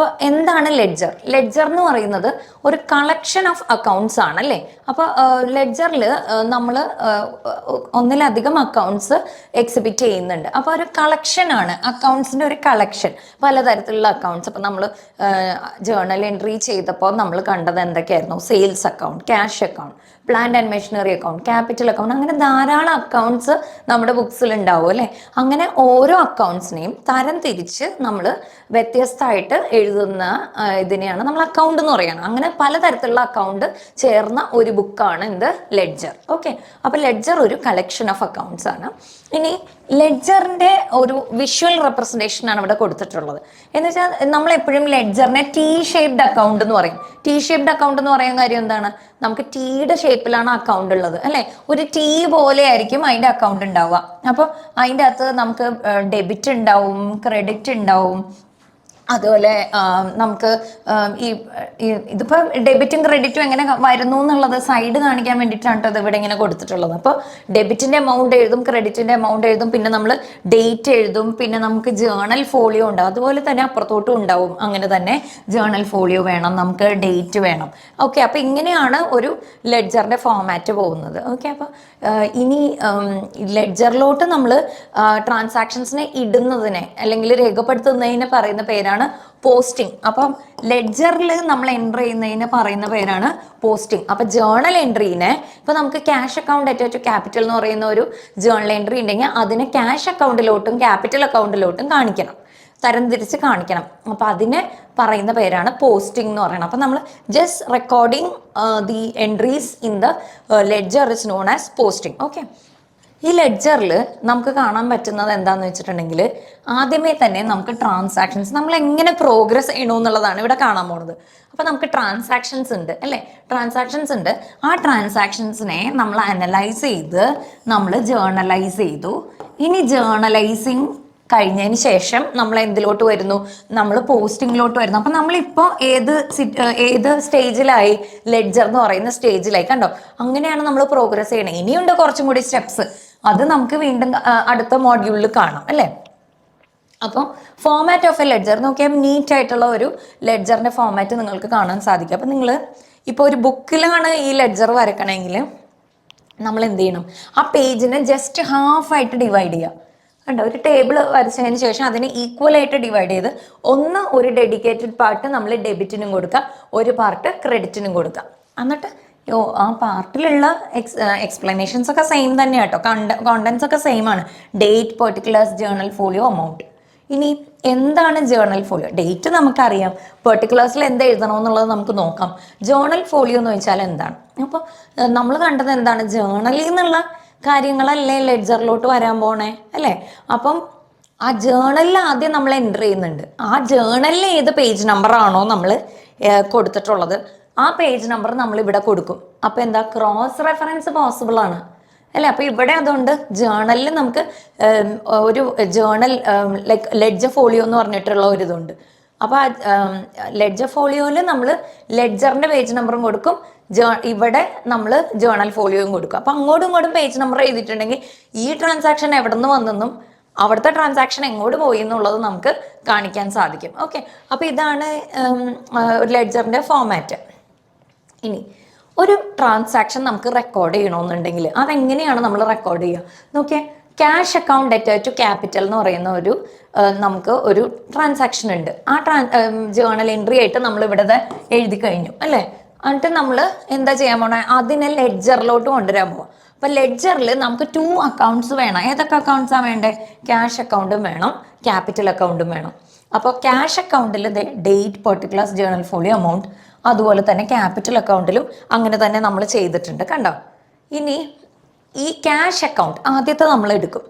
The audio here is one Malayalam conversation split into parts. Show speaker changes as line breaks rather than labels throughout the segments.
അപ്പോൾ എന്താണ് ലെഡ്ജർ ലെഡ്ജർ എന്ന് പറയുന്നത് ഒരു കളക്ഷൻ ഓഫ് അക്കൗണ്ട്സ് ആണ് അല്ലേ അപ്പോൾ ലെഡ്ജറിൽ നമ്മൾ ഒന്നിലധികം അക്കൗണ്ട്സ് എക്സിബിറ്റ് ചെയ്യുന്നുണ്ട്. അപ്പോൾ ഒരു കളക്ഷൻ ആണ് അക്കൗണ്ട്സിന്റെ ഒരു കളക്ഷൻ പലതരത്തിലുള്ള അക്കൗണ്ട്സ് അപ്പോൾ നമ്മൾ ജേർണൽ എൻട്രി ചെയ്തപ്പോൾ നമ്മൾ കണ്ടത് എന്തൊക്കെയായിരുന്നു? Sales account cash account plant and machinery account capital account അങ്ങനെ ധാരാളം അക്കൗണ്ട്സ് നമ്മുടെ ബുക്സിൽ ഉണ്ടാവും അല്ലേ? അങ്ങനെ ഓരോ അക്കൗണ്ട്സിനെയും തരം തിരിച്ച് നമ്മൾ വ്യത്യസ്തമായിട്ട് എഴുതുന്ന ഇതിനെയാണ് നമ്മൾ അക്കൗണ്ട് എന്ന് പറയുന്നത്. അങ്ങനെ പലതരത്തിലുള്ള അക്കൗണ്ട് ചേർന്ന ഒരു ബുക്കാണ് എന്ത്? ലെഡ്ജർ ഓക്കെ അപ്പോൾ ലെഡ്ജർ ഒരു കളക്ഷൻ ഓഫ് അക്കൗണ്ട്സ് ആണ്. ഇനി ലെഡ്ജറിന്റെ ഒരു വിഷ്വൽ റെപ്രസെന്റേഷൻ ആണ് ഇവിടെ കൊടുത്തിട്ടുള്ളത്. എന്ന് വെച്ചാൽ നമ്മൾ എപ്പോഴും ലെഡ്ജറിനെ ടി ഷേപ്ഡ് അക്കൗണ്ട് എന്ന് പറയും. ടി ഷേപ്ഡ് അക്കൗണ്ട് എന്ന് പറയുന്ന കാര്യം എന്താണ്? നമുക്ക് ടീയുടെ ഷേപ്പിലാണ് അക്കൗണ്ട് ഉള്ളത് അല്ലേ? ഒരു ടീ പോലെ ആയിരിക്കും അതിന്റെ അക്കൗണ്ട് ഉണ്ടാവുക. അപ്പോൾ അതിന്റെ അകത്ത് നമുക്ക് ഡെബിറ്റ് ഉണ്ടാവും ക്രെഡിറ്റ് ഉണ്ടാവും അതുപോലെ നമുക്ക് ഈ ഇതിപ്പോൾ ഡെബിറ്റും ക്രെഡിറ്റും എങ്ങനെ വരുന്നു എന്നുള്ളത് സൈഡ് കാണിക്കാൻ വേണ്ടിയിട്ടാണ് ഇവിടെ ഇങ്ങനെ കൊടുത്തിട്ടുള്ളത്. അപ്പോൾ ഡെബിറ്റിന്റെ എമൗണ്ട് എഴുതും ക്രെഡിറ്റിന്റെ എമൗണ്ട് എഴുതും പിന്നെ നമ്മൾ ഡേറ്റ് എഴുതും പിന്നെ നമുക്ക് ജേണൽ ഫോളിയോ ഉണ്ടാവും അതുപോലെ തന്നെ അപ്പുറത്തോട്ടും ഉണ്ടാവും. അങ്ങനെ തന്നെ ജേണൽ ഫോളിയോ വേണം നമുക്ക് ഡേറ്റ് വേണം. ഓക്കെ അപ്പോൾ ഇങ്ങനെയാണ് ഒരു ലെഡ്ജറിന്റെ ഫോമാറ്റ് പോകുന്നത്. ഓക്കെ അപ്പോൾ ഇനി ലെഡ്ജറിലോട്ട് നമ്മൾ ട്രാൻസാക്ഷൻസിനെ ഇടുന്നതിനെ അല്ലെങ്കിൽ രേഖപ്പെടുത്തുന്നതിനെ പറയുന്ന പേരാണ് പോസ്റ്റിംഗ്. അപ്പം ലെഡ്ജറിൽ നമ്മൾ എന്റർ ചെയ്യുന്നതിന് പറയുന്ന പേരാണ് പോസ്റ്റിംഗ്. അപ്പം ജേണൽ എൻട്രീനെ ഇപ്പം നമുക്ക് cash account attach to capital എന്ന് പറയുന്ന ഒരു ജേണൽ എൻട്രി ഉണ്ടെങ്കിൽ അതിന് ക്യാഷ് അക്കൗണ്ടിലോട്ടും ക്യാപിറ്റൽ അക്കൗണ്ടിലോട്ടും കാണിക്കണം. തരംതിരിച്ച് കാണിക്കണം. അപ്പം അതിന് പറയുന്ന പേരാണ് പോസ്റ്റിംഗ് എന്ന് പറയുന്നത്. അപ്പം നമ്മൾ just recording the entries in the ledger is known as posting. Okay ഈ ലെഡ്ജറിൽ നമുക്ക് കാണാൻ പറ്റുന്നത് എന്താണെന്ന് വെച്ചിട്ടുണ്ടെങ്കിൽ ആദ്യമേ തന്നെ നമുക്ക് ട്രാൻസാക്ഷൻസ് നമ്മൾ എങ്ങനെ പ്രോഗ്രസ് ചെയ്യണോ എന്നുള്ളതാണ് ഇവിടെ കാണാൻ പോണത്. അപ്പോൾ നമുക്ക് ട്രാൻസാക്ഷൻസ് ഉണ്ട് അല്ലേ? ട്രാൻസാക്ഷൻസ് ഉണ്ട്. ആ ട്രാൻസാക്ഷൻസിനെ നമ്മൾ അനലൈസ് ചെയ്ത് നമ്മൾ ജേർണലൈസ് ചെയ്തു. ഇനി ജേർണലൈസിങ് കഴിഞ്ഞതിന് ശേഷം നമ്മൾ എന്തിലോട്ട് വരുന്നു? നമ്മൾ പോസ്റ്റിങ്ങിലോട്ട് വരുന്നു. അപ്പം നമ്മളിപ്പോൾ ഏത് ഏത് സ്റ്റേജിലായി ലെഡ്ജർ എന്ന് പറയുന്ന സ്റ്റേജിലായി കണ്ടോ? അങ്ങനെയാണ് നമ്മൾ പ്രോഗ്രസ് ചെയ്യണത് ഇനിയുണ്ട് കുറച്ചും കൂടി സ്റ്റെപ്സ് അത് നമുക്ക് വീണ്ടും അടുത്ത മോഡ്യൂളിൽ കാണാം അല്ലേ? അപ്പോൾ ഫോമാറ്റ് ഓഫ് എ ലെഡ്ജർ നോക്കിയാൽ നീറ്റ് ആയിട്ടുള്ള ഒരു ലെഡ്ജറിന്റെ ഫോമാറ്റ് നിങ്ങൾക്ക് കാണാൻ സാധിക്കും. അപ്പം നിങ്ങൾ ഇപ്പോൾ ഒരു ബുക്കിലാണ് ഈ ലെഡ്ജർ വരക്കണമെങ്കിൽ നമ്മൾ എന്ത് ചെയ്യണം? ആ പേജിനെ ജസ്റ്റ് ഹാഫ് ആയിട്ട് ഡിവൈഡ് ചെയ്യുക കണ്ടോ ഒരു ടേബിൾ വരച്ചതിന് ശേഷം അതിനെ ഈക്വൽ ആയിട്ട് ഡിവൈഡ് ചെയ്ത് ഒന്ന് ഒരു ഡെഡിക്കേറ്റഡ് പാർട്ട് നമ്മൾ ഡെബിറ്റിനും കൊടുക്കുക ഒരു പാർട്ട് ക്രെഡിറ്റിനും കൊടുക്കുക എന്നിട്ട് യോ ആ പാർട്ടിലുള്ള എക്സ് എക്സ്പ്ലനേഷൻസ് ഒക്കെ സെയിം തന്നെ കേട്ടോ കണ്ട കോണ്ടൻസ് ഒക്കെ സെയിം ആണ്. Date particulars journal folio amount ഇനി എന്താണ് ജേർണൽ ഫോളിയോ ഡേറ്റ് നമുക്കറിയാം. പെർട്ടിക്കുലേഴ്സിൽ എന്ത് എഴുതണമെന്നുള്ളത് നമുക്ക് നോക്കാം. ജേർണൽ ഫോളിയോ എന്ന് വെച്ചാൽ എന്താണ്? അപ്പോൾ നമ്മൾ കണ്ടത് എന്താണ്? ജേർണലിൽ നിന്നുള്ള കാര്യങ്ങളല്ലേ ലെഡ്ജറിലോട്ട് വരാൻ പോണേ? അല്ലേ? അപ്പം ആ ജേണലിൽ ആദ്യം നമ്മൾ എന്റർ ചെയ്യുന്നുണ്ട്. ആ ജേണലിൽ ഏത് പേജ് നമ്പർ ആണോ നമ്മൾ കൊടുത്തിട്ടുള്ളത്. ആ പേജ് നമ്പർ നമ്മൾ ഇവിടെ കൊടുക്കും. അപ്പോൾ എന്താ? ക്രോസ് റെഫറൻസ് പോസിബിൾ ആണ്. അല്ലേ? അപ്പോൾ ഇവിടെ അതുകൊണ്ട് ജേണലിൽ നമുക്ക് ഒരു ജേണൽ ലൈക്ക് ലെഡ്ജ ഫോളിയോ എന്ന് പറഞ്ഞിട്ടുള്ള ഒരു ഇതുണ്ട്. അപ്പോൾ ലെഡ്ജർ ലെഡ്ജ ഫോളിയോയിൽ നമ്മൾ ലെഡ്ജറിന്റെ പേജ് നമ്പറും കൊടുക്കും. ജേ ഇവിടെ നമ്മൾ ജേണൽ ഫോളിയോയും കൊടുക്കും. അപ്പോൾ അങ്ങോട്ടും ഇങ്ങോട്ടും പേജ് നമ്പർ എഴുതിയിട്ടുണ്ടെങ്കിൽ ഈ ട്രാൻസാക്ഷൻ എവിടെ നിന്ന് വന്നെന്നും അവിടുത്തെ ട്രാൻസാക്ഷൻ എങ്ങോട്ട് പോയി എന്നുള്ളത് നമുക്ക് കാണിക്കാൻ സാധിക്കും. ഓക്കെ അപ്പോൾ ഇതാണ് ഒരു ലെഡ്ജറിന്റെ ഫോമാറ്റ് ഇനി ഒരു ട്രാൻസാക്ഷൻ നമുക്ക് റെക്കോർഡ് ചെയ്യണമെന്നുണ്ടെങ്കിൽ അതെങ്ങനെയാണ് നമ്മൾ റെക്കോർഡ് ചെയ്യുക? നോക്കിയേ cash account debtor to capital എന്ന് പറയുന്ന ഒരു നമുക്ക് ഒരു ട്രാൻസാക്ഷൻ ഉണ്ട്. ആ ട്രാൻ ജേണൽ എൻട്രി ആയിട്ട് നമ്മൾ ഇവിടെ എഴുതി കഴിഞ്ഞു അല്ലേ? എന്നിട്ട് നമ്മൾ എന്താ ചെയ്യാൻ പോണേ? അതിനെ ലെഡ്ജറിലോട്ട് കൊണ്ടുവരാൻ പോവാം. അപ്പൊ ലെഡ്ജറിൽ നമുക്ക് ടു അക്കൗണ്ട്സ് വേണം. ഏതൊക്കെ അക്കൗണ്ട്സാണ് വേണ്ടേ? ക്യാഷ് അക്കൗണ്ടും വേണം ക്യാപിറ്റൽ അക്കൗണ്ടും വേണം. അപ്പോൾ ക്യാഷ് അക്കൗണ്ടിൽ date particular journal folio amount അതുപോലെ തന്നെ ക്യാപിറ്റൽ അക്കൗണ്ടിലും അങ്ങനെ തന്നെ നമ്മൾ ചെയ്തിട്ടുണ്ട് കണ്ടോ? ഇനി ഈ ക്യാഷ് അക്കൗണ്ട് ആദ്യത്തെ നമ്മൾ എടുക്കും.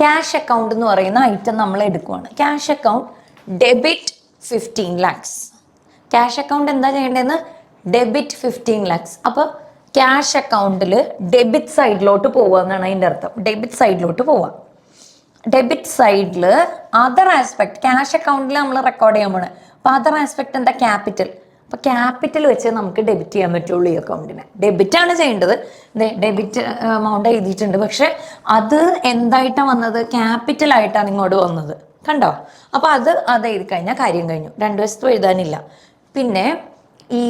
ക്യാഷ് അക്കൗണ്ട് എന്ന് പറയുന്ന ഐറ്റം നമ്മൾ എടുക്കുവാണ്. Cash account debit fifteen lakhs cash account എന്താ ചെയ്യേണ്ടതെന്ന്? ഡെബിറ്റ് ഫിഫ്റ്റീൻ ലാക്സ് അപ്പോൾ ക്യാഷ് അക്കൗണ്ടിൽ ഡെബിറ്റ് സൈഡിലോട്ട് പോവുക എന്നാണ് അതിന്റെ അർത്ഥം. ഡെബിറ്റ് സൈഡിലോട്ട് പോവുക. ഡെബിറ്റ് സൈഡിൽ അതർ ആസ്പെക്ട് ക്യാഷ് അക്കൗണ്ടിൽ നമ്മൾ റെക്കോർഡ് ചെയ്യാൻ പോണേ. അപ്പോൾ അതർ ആസ്പെക്ട് എന്താ? ക്യാപിറ്റൽ അപ്പോൾ ക്യാപിറ്റൽ വെച്ച് നമുക്ക് ഡെബിറ്റ് ചെയ്യാൻ പറ്റുള്ളൂ ഈ അക്കൗണ്ടിനെ ഡെബിറ്റ് ആണ് ചെയ്യേണ്ടത്. ഡെബിറ്റ് എമൗണ്ട് എഴുതിയിട്ടുണ്ട്. പക്ഷെ അത് എന്തായിട്ടാണ് വന്നത്? ക്യാപിറ്റൽ ആയിട്ടാണ് ഇങ്ങോട്ട് വന്നത്. കണ്ടോ? അപ്പോൾ അത് അത് എഴുതി കഴിഞ്ഞാൽ കാര്യം കഴിഞ്ഞു. രണ്ട് വശത്തും എഴുതാനില്ല. പിന്നെ ഈ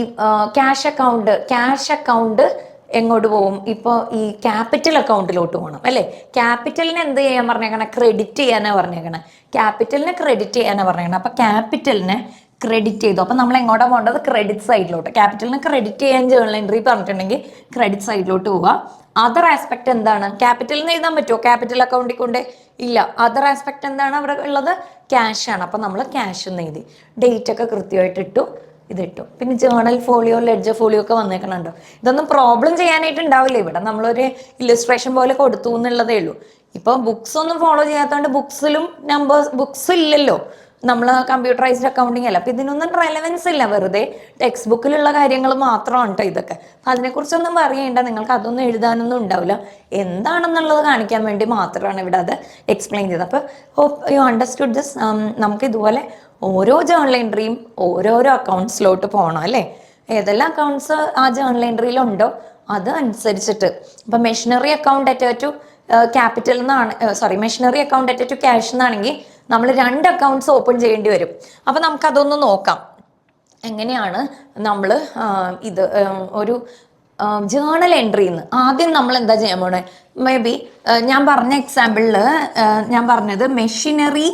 ക്യാഷ് അക്കൗണ്ട് ക്യാഷ് അക്കൗണ്ട് എങ്ങോട്ട് പോകും? ഇപ്പോൾ ഈ ക്യാപിറ്റൽ അക്കൗണ്ടിലോട്ട് പോകണം അല്ലേ? ക്യാപിറ്റലിന് എന്ത് ചെയ്യാൻ പറഞ്ഞേക്കണേ? ക്രെഡിറ്റ് ചെയ്യാനാണ് പറഞ്ഞേക്കണേ. ക്യാപിറ്റലിനെ ക്രെഡിറ്റ് ചെയ്യാനാണ് പറഞ്ഞേക്കണേ. അപ്പോൾ ക്യാപിറ്റലിനെ ക്രെഡിറ്റ് ചെയ്തു. അപ്പോൾ നമ്മൾ എങ്ങോട്ടാണ് പോകേണ്ടത്? ക്രെഡിറ്റ് സൈഡിലോട്ട് ക്യാപിറ്റലിന് ക്രെഡിറ്റ് ചെയ്യാൻ ജേണൽ എൻട്രി പറഞ്ഞിട്ടുണ്ടെങ്കിൽ ക്രെഡിറ്റ് സൈഡിലോട്ട് പോവുക. അതർ ആസ്പെക്ട് എന്താണ്? ക്യാപിറ്റലിന് എഴുതാൻ പറ്റുമോ? ക്യാപിറ്റൽ അക്കൗണ്ടിൽ കൊണ്ട് ഇല്ല. അതർ ആസ്പെക്ട് എന്താണ് അവിടെ ഉള്ളത്? ക്യാഷ് ആണ്. അപ്പോൾ നമ്മൾ ക്യാഷ് എന്ന് എഴുതി. ഡേറ്റ് ഒക്കെ കൃത്യമായിട്ട് ഇട്ടു. ഇതിട്ടു. പിന്നെ ജേണൽ ഫോളിയോ ലെഡ്ജർ ഫോളിയോ ഒക്കെ വന്നേക്കണുണ്ടോ? ഇതൊന്നും പ്രോബ്ലം ചെയ്യാനായിട്ട് ഉണ്ടാവില്ല. ഇവിടെ നമ്മളൊരു ഇല്ലസ്ട്രേഷൻ പോലെ കൊടുത്തു എന്നുള്ളതേ ഉള്ളൂ. ഇപ്പം ബുക്സ് ഒന്നും ഫോളോ ചെയ്യാത്തതുകൊണ്ട് ബുക്സിലും നമ്പേഴ്സ് ബുക്സ് ഇല്ലല്ലോ. നമ്മൾ കമ്പ്യൂട്ടറൈസ്ഡ് അക്കൗണ്ടിങ് അല്ല. അപ്പം ഇതിനൊന്നും റെലവൻസ് ഇല്ല. വെറുതെ ടെക്സ്റ്റ് ബുക്കിലുള്ള കാര്യങ്ങൾ മാത്രമാണ് കേട്ടോ ഇതൊക്കെ. അപ്പം അതിനെക്കുറിച്ചൊന്നും പറയേണ്ട. നിങ്ങൾക്ക് അതൊന്നും എഴുതാനൊന്നും ഉണ്ടാവില്ല. എന്താണെന്നുള്ളത് കാണിക്കാൻ വേണ്ടി മാത്രമാണ് ഇവിടെ അത് എക്സ്പ്ലെയിൻ ചെയ്തത്. അപ്പോൾ ഹോപ്പ് യു അണ്ടർസ്റ്റുഡ് ദിസ് നമുക്ക് ഇതുപോലെ ഓരോ ജേണൽ എൻട്രിയും ഓരോരോ അക്കൗണ്ട്സിലോട്ട് പോകണം അല്ലേ? ഏതെല്ലാം അക്കൗണ്ട്സ് ആ ജേണൽ എൻട്രിയിലുണ്ടോ അത് അനുസരിച്ചിട്ട്. ഇപ്പം machinery account at to capital എന്നാണ് sorry machinery account at to cash എന്നാണെങ്കിൽ നമ്മൾ രണ്ട് അക്കൗണ്ട്സ് ഓപ്പൺ ചെയ്യേണ്ടി വരും. അപ്പം നമുക്കതൊന്ന് നോക്കാം. എങ്ങനെയാണ് നമ്മൾ ഇത് ഒരു ജേണൽ എൻട്രിന്ന് ആദ്യം നമ്മൾ എന്താ ചെയ്യാൻ പോണേ? മേ ബി ഞാൻ പറഞ്ഞ എക്സാമ്പിളിൽ ഞാൻ പറഞ്ഞത് മെഷീനറി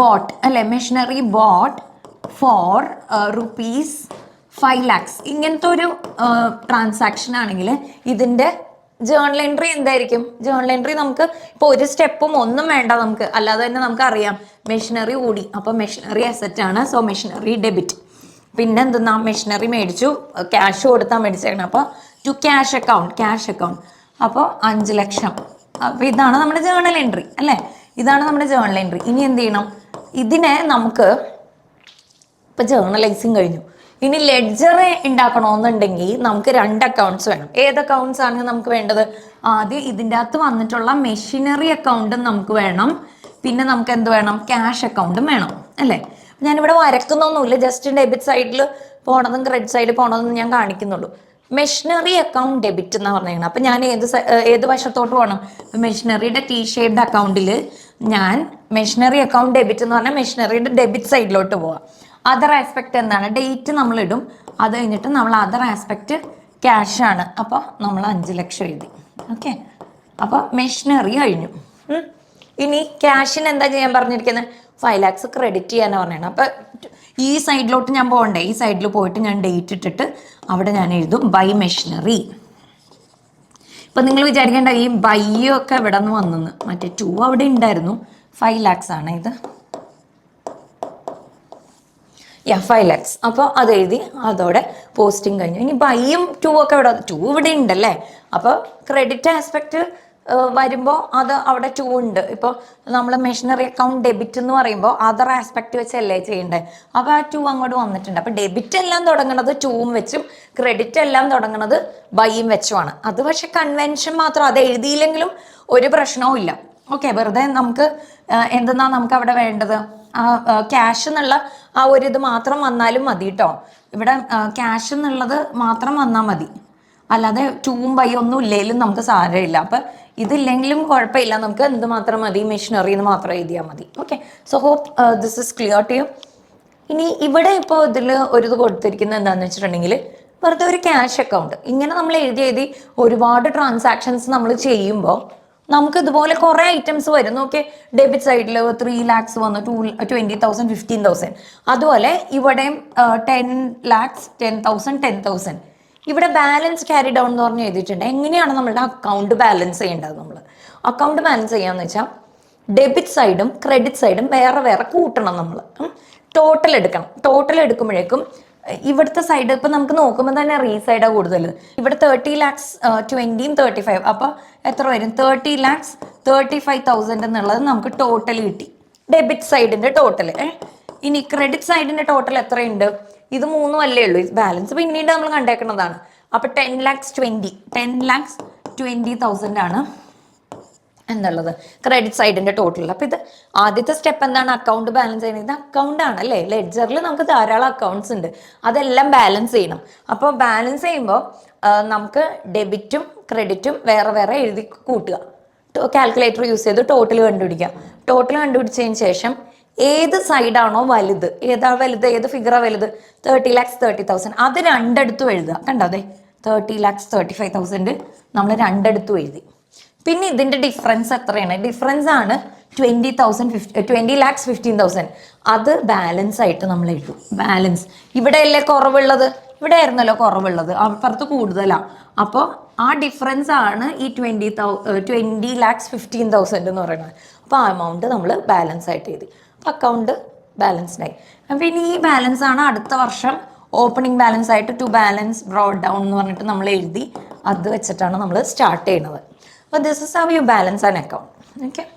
ബോട്ട് അല്ലെ? Machinery bought for rupees five lakhs ഇങ്ങനത്തെ ഒരു ട്രാൻസാക്ഷൻ ആണെങ്കിൽ ഇതിന്റെ ജേണൽ എൻട്രി എന്തായിരിക്കും? ജേണൽ എൻട്രി നമുക്ക് ഇപ്പൊ ഒരു സ്റ്റെപ്പും ഒന്നും വേണ്ട നമുക്ക്. അല്ലാതെ തന്നെ നമുക്ക് അറിയാം. മെഷീനറി കൂടി അപ്പോൾ മെഷീനറി അസറ്റ് ആണ്. സോ മെഷീനറി ഡെബിറ്റ് പിന്നെ എന്തെന്നാ? മെഷീനറി മേടിച്ചു. ക്യാഷ് കൊടുത്താൽ മേടിച്ചേക്കണം. അപ്പോൾ to cash account cash account അപ്പോൾ അഞ്ച് ലക്ഷം. അപ്പോൾ ഇതാണ് നമ്മുടെ ജേണൽ എൻട്രി അല്ലേ? ഇതാണ് നമ്മുടെ ജേണൽ എൻട്രി ഇനി എന്ത് ചെയ്യണം? ഇതിനെ നമുക്ക് ഇപ്പൊ ജേണലൈസിങ് കഴിഞ്ഞു. ഇനി ലെഡ്ജർ ഉണ്ടാക്കണമെന്നുണ്ടെങ്കിൽ നമുക്ക് രണ്ട് അക്കൗണ്ട്സ് വേണം. ഏത് അക്കൗണ്ട്സ് ആണ് നമുക്ക് വേണ്ടത്? ആദ്യം ഇതിന്റെ അകത്ത് വന്നിട്ടുള്ള മെഷീനറി അക്കൗണ്ടും നമുക്ക് വേണം. പിന്നെ നമുക്ക് എന്ത് വേണം? ക്യാഷ് അക്കൗണ്ടും വേണം. അല്ലേ? ഞാനിവിടെ വരക്കുന്നൊന്നുമില്ല. ജസ്റ്റ് ഡെബിറ്റ് സൈഡിൽ പോണതും ക്രെഡിറ്റ് സൈഡിൽ പോണതും ഞാൻ കാണിക്കുന്നുള്ളൂ. മെഷീനറി അക്കൗണ്ട് ഡെബിറ്റ് എന്ന് പറഞ്ഞേക്കണം. അപ്പം ഞാൻ ഏത് ഏത് വശത്തോട്ട് പോകണം മെഷീനറിയുടെ ടി ഷേഡ് അക്കൗണ്ടിൽ ഞാൻ മെഷീനറി അക്കൗണ്ട് ഡെബിറ്റ് എന്ന് പറഞ്ഞാൽ മെഷീനറിയുടെ ഡെബിറ്റ് സൈഡിലോട്ട് പോവാം. അതർ ആസ്പെക്ട് എന്താണ്? ഡേറ്റ് നമ്മൾ ഇടും അത് കഴിഞ്ഞിട്ട് നമ്മൾ അതർ ആസ്പെക്ട് ക്യാഷ് ആണ്. അപ്പോൾ നമ്മൾ അഞ്ച് ലക്ഷം എഴുതി. ഓക്കെ അപ്പോൾ മെഷീനറി കഴിഞ്ഞു. ഇനി ക്യാഷിന് എന്താ ചെയ്യാൻ പറഞ്ഞിരിക്കുന്നത് ഫൈവ് ലാക്സ് ക്രെഡിറ്റ് ചെയ്യാനാണ് പറഞ്ഞത് അപ്പോൾ ഈ സൈഡിലോട്ട് ഞാൻ പോകണ്ടേ? ഈ സൈഡിൽ പോയിട്ട് ഞാൻ ഡേറ്റ് ഇട്ടിട്ട് അവിടെ ഞാൻ എഴുതും ബൈ മെഷീനറി ഇപ്പൊ നിങ്ങൾ വിചാരിക്കേണ്ട ഈ ബൈ ഒക്കെ ഇവിടെ നിന്ന് വന്നെന്ന്. മറ്റേ ടു അവിടെ ഉണ്ടായിരുന്നു. ഫൈവ് ലാക്സ് ആണ് ഇത്. യാ ഫൈവ് ലാക്സ് അപ്പോൾ അത് എഴുതി അതോടെ പോസ്റ്റിംഗ് കഴിഞ്ഞു. ഇനി ബൈയും ടു ഒക്കെ ഇവിടെ ടു ഇവിടെ ഉണ്ടല്ലേ? അപ്പോൾ ക്രെഡിറ്റ് ആസ്പെക്ട് വരുമ്പോൾ അത് അവിടെ ടു ഉണ്ട്. ഇപ്പോൾ നമ്മൾ മെഷീനറി അക്കൗണ്ട് ഡെബിറ്റ് എന്ന് പറയുമ്പോൾ അതർ ആസ്പെക്ട് വെച്ചല്ലേ ചെയ്യേണ്ടത് അപ്പോൾ ആ ടു അങ്ങോട്ട് വന്നിട്ടുണ്ട്. അപ്പോൾ ഡെബിറ്റ് എല്ലാം തുടങ്ങുന്നത് ടൂവും വെച്ചും ക്രെഡിറ്റ് എല്ലാം തുടങ്ങുന്നത് ബൈയും വെച്ചുമാണ്. അത് പക്ഷെ കൺവെൻഷൻ മാത്രം അത് എഴുതിയില്ലെങ്കിലും ഒരു പ്രശ്നവും ഇല്ല. ഓക്കെ വെറുതെ നമുക്ക് എന്തെന്നാ നമുക്ക് അവിടെ വേണ്ടത്? ക്യാഷ് എന്നുള്ള ആ ഒരു ഇത് മാത്രം വന്നാലും മതി കേട്ടോ ഇവിടെ ക്യാഷ് എന്നുള്ളത് മാത്രം വന്നാൽ മതി. അല്ലാതെ ടൂം ബൈ ഒന്നും ഇല്ലെങ്കിലും നമുക്ക് സാരമില്ല. അപ്പം ഇതില്ലെങ്കിലും കുഴപ്പമില്ല. നമുക്ക് എന്ത് മാത്രം മതി? മെഷീനറി എന്ന് മാത്രം എഴുതിയാൽ മതി. Okay so hope this is clear to you ഇനി ഇവിടെ ഇപ്പോൾ ഇതിൽ ഒരു ഇത് കൊടുത്തിരിക്കുന്നത് എന്താണെന്ന് വെച്ചിട്ടുണ്ടെങ്കിൽ വെറുതെ ഒരു ക്യാഷ് അക്കൗണ്ട് ഇങ്ങനെ നമ്മൾ എഴുതി എഴുതി ഒരുപാട് ട്രാൻസാക്ഷൻസ് നമ്മൾ ചെയ്യുമ്പോൾ നമുക്ക് ഇതുപോലെ കുറേ ഐറ്റംസ് വരും നോക്കി ഡെബിറ്റ് സൈഡിൽ ത്രീ ലാക്സ് വന്നു two twenty thousand fifteen thousand അതുപോലെ ഇവിടെയും ten lakhs ten thousand ten thousand ഇവിടെ ബാലൻസ് ക്യാരി ഡൗൺ എന്ന് പറഞ്ഞ് എഴുതിയിട്ടുണ്ട്. എങ്ങനെയാണ് നമ്മളുടെ അക്കൗണ്ട് ബാലൻസ് ചെയ്യേണ്ടത് നമ്മൾ അക്കൗണ്ട് ബാലൻസ് ചെയ്യാന്ന് വെച്ചാൽ ഡെബിറ്റ് സൈഡും ക്രെഡിറ്റ് സൈഡും വേറെ വേറെ കൂട്ടണം നമ്മൾ ടോട്ടൽ എടുക്കണം. ടോട്ടൽ എടുക്കുമ്പോഴേക്കും ഇവിടുത്തെ സൈഡ് ഇപ്പം നമുക്ക് നോക്കുമ്പോൾ തന്നെ റീസൈഡാണ് കൂടുതൽ ഇവിടെ തേർട്ടി ലാക്സ് ട്വന്റിയും തേർട്ടി ഫൈവ് അപ്പോൾ എത്ര വരും? Thirty lakhs thirty five thousand എന്നുള്ളത് നമുക്ക് ടോട്ടൽ കിട്ടി. ഡെബിറ്റ് സൈഡിന്റെ ടോട്ടൽ ഇനി ക്രെഡിറ്റ് സൈഡിന്റെ ടോട്ടൽ എത്രയുണ്ട്? ഇത് മൂന്നും അല്ലേ ഉള്ളൂ. ബാലൻസ് പിന്നീട് നമ്മൾ കണ്ടേക്കുന്നതാണ്. അപ്പോൾ ten lakhs twenty ten lakhs twenty thousand ആണ് എന്നുള്ളത്. ക്രെഡിറ്റ് സൈഡിന്റെ ടോട്ടൽ അപ്പൊ ഇത് ആദ്യത്തെ സ്റ്റെപ്പ് എന്താണ്? അക്കൗണ്ട് ബാലൻസ് ചെയ്യുന്നത്. ഇത് അക്കൗണ്ട് ആണ് അല്ലേ? ലെഡ്ജറിൽ നമുക്ക് ധാരാളം അക്കൗണ്ട്സ് ഉണ്ട്. അതെല്ലാം ബാലൻസ് ചെയ്യണം. അപ്പോൾ ബാലൻസ് ചെയ്യുമ്പോൾ നമുക്ക് ഡെബിറ്റും ക്രെഡിറ്റും വേറെ വേറെ എഴുതി കൂട്ടുക. കാൽക്കുലേറ്റർ യൂസ് ചെയ്ത് ടോട്ടൽ കണ്ടുപിടിക്കുക. ടോട്ടൽ കണ്ടുപിടിച്ചതിന് ശേഷം ഏത് സൈഡാണോ വലുത് ഏതാ വലുത് ഏത് ഫിഗറാ വലുത്? തേർട്ടി ലാക്സ് തേർട്ടി തൗസൻഡ് അത് രണ്ടെടുത്തും എഴുതുക. കണ്ടോ? അതെ. Thirty lakhs thirty five thousand നമ്മൾ രണ്ടെടുത്തും എഴുതി. പിന്നെ ഇതിന്റെ ഡിഫറൻസ് എത്രയാണ്? ഡിഫറൻസ് ആണ് twenty thousand fifty twenty lakhs fifteen thousand അത് ബാലൻസ് ആയിട്ട് നമ്മൾ എഴുതും. ബാലൻസ് ഇവിടെ അല്ലേ കുറവുള്ളത്? ഇവിടെ ആയിരുന്നല്ലോ കുറവുള്ളത്. അപ്പുറത്ത് കൂടുതലാണ് അപ്പോൾ ആ ഡിഫറൻസ് ആണ് ഈ twenty thou twenty lakhs fifteen thousand എന്ന് പറയുന്നത്. അപ്പോൾ ആ എമൗണ്ട് നമ്മൾ ബാലൻസ് ആയിട്ട് എഴുതി. അപ്പോൾ അക്കൗണ്ട് ബാലൻസ്ഡായി അപ്പോൾ ഇനി ഈ ബാലൻസ് ആണ് അടുത്ത വർഷം ഓപ്പണിംഗ് ബാലൻസ് ആയിട്ട് ടു ബാലൻസ് ബ്രോഡ് ഡൗൺ എന്ന് പറഞ്ഞിട്ട് നമ്മൾ എഴുതി. അത് വെച്ചിട്ടാണ് നമ്മൾ സ്റ്റാർട്ട് ചെയ്യുന്നത്. But this is how you balance an account. Okay.